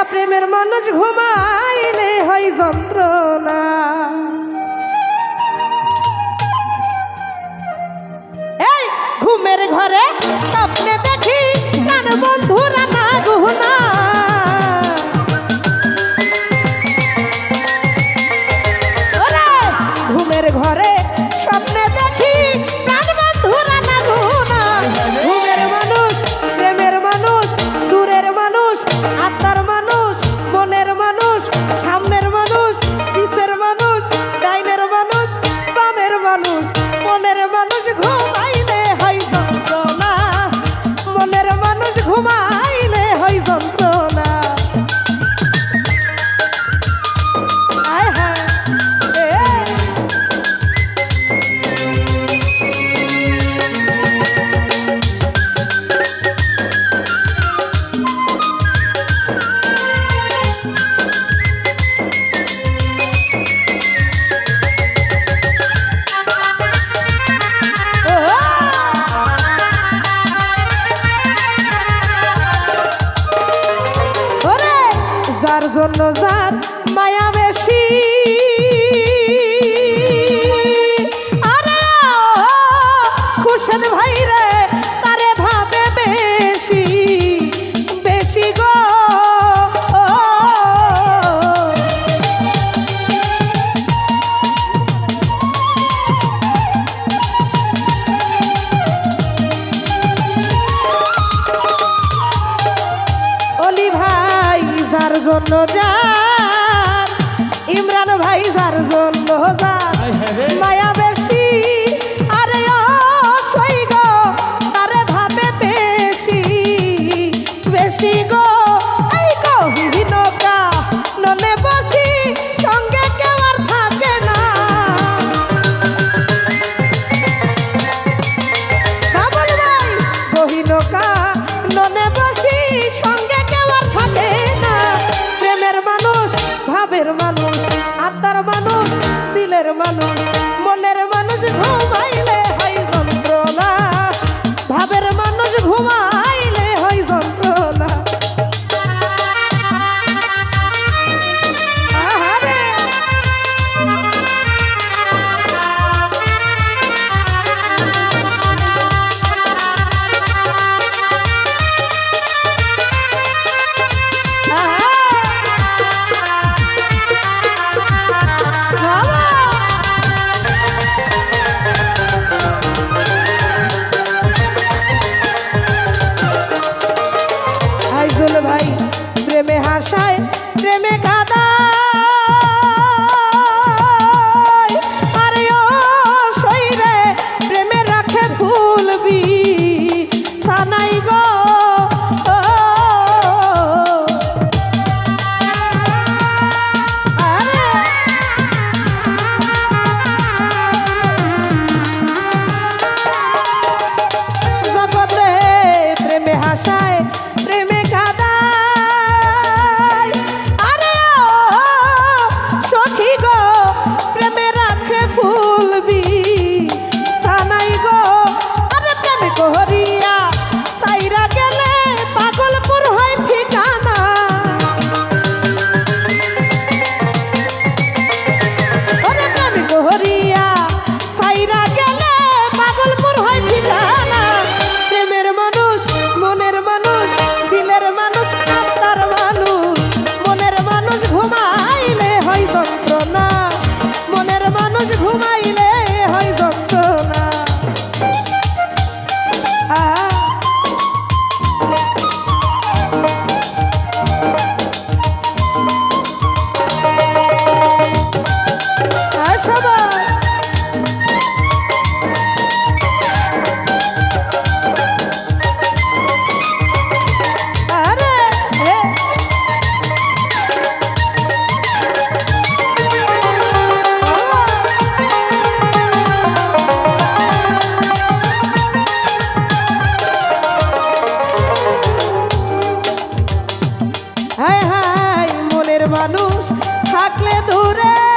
একা প্রেমের মানুষ ঘুমাইলে হয় যন্ত্রণা। ঘুমের ঘরে স্বপ্নে দেখি কার বন্ধুরা না গহনা জন্য যা passar. থাকলে দূরে